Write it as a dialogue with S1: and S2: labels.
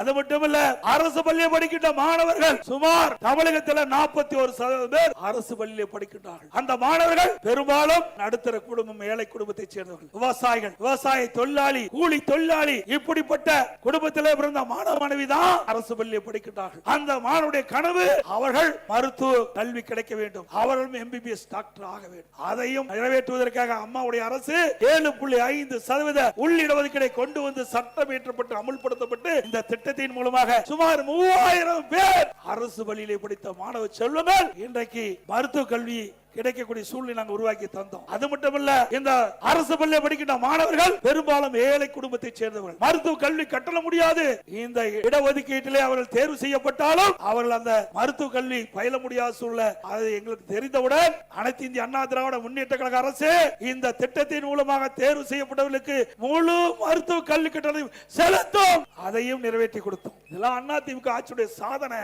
S1: அது மட்டுமல்ல அரசு பள்ளியை படிக்கின்ற மாணவர்கள் சுமார் தமிழகத்தில் நாற்பத்தி ஒரு சதவீதம் பேர் அரசு பள்ளியில் படிக்கின்றார்கள். அந்த மாணவர்கள் பெரும்பாலும் நடுத்தர குடும்பம் ஏழை குடும்பத்தை சேர்ந்தவர்கள். விவசாயிகள் விவசாய தொழிலாளி கூலி தொழிலாளி இப்படிப்பட்ட குடும்பத்தில் பிறந்த மாணவ மாணவி தான் அரசு பள்ளியை படிக்கின்றார்கள். அந்த மாணவருடைய கனவு அவர்கள் மருத்துவ கல்வி கிடைக்க வேண்டும். அவர்களும் எம்பிபிஎஸ் டாக்டர் ஆக வேண்டும். அதையும் நிறைவேற்றுவதற்காக அம்மாவுடைய அரசு ஏழு புள்ளி ஐந்து சதவீத உள்ளிடஒதுக்கீடை கொண்டு வந்து சட்டம் இயற்றப்பட்டு அமுல்படுத்தப்பட்டு இந்த திட்டம் திட்டத்தின் மூலமாக சுமார் மூவாயிரம் பேர் அரசு பள்ளியிலே படித்த மாணவ செல்வங்கள் இன்றைக்கு மருத்துவ கல்வி கிடைக்கக்கூடிய சூழ்நிலை நாங்கள் உருவாக்கி தந்தோம். அது மட்டுமல்ல இந்த அரசு பள்ளியை படிக்கின்ற மாணவர்கள் பெரும்பாலும் ஏழை குடும்பத்தை சேர்ந்தவர்கள். மருத்துவ கல்வி கட்டண முடியாது. இந்த இடஒதுக்கீட்டிலே அவர்கள் தேர்வு செய்யப்பட்டாலும் அவர்கள் அந்த மருத்துவ கல்வி பயில முடியாத சூழ்நிலை. அது எங்களுக்கு தெரிந்தவுடன் அனைத்து இந்திய அண்ணா திராவிட முன்னேற்ற கழக அரசு இந்த திட்டத்தின் மூலமாக தேர்வு செய்யப்பட்டவர்களுக்கு முழு மருத்துவ கல்வி கட்டணம் செலுத்தும். அதையும் நிறைவேற்றி கொடுத்தோம். இதெல்லாம் அண்ணா திமுக ஆட்சியுடைய சாதனை.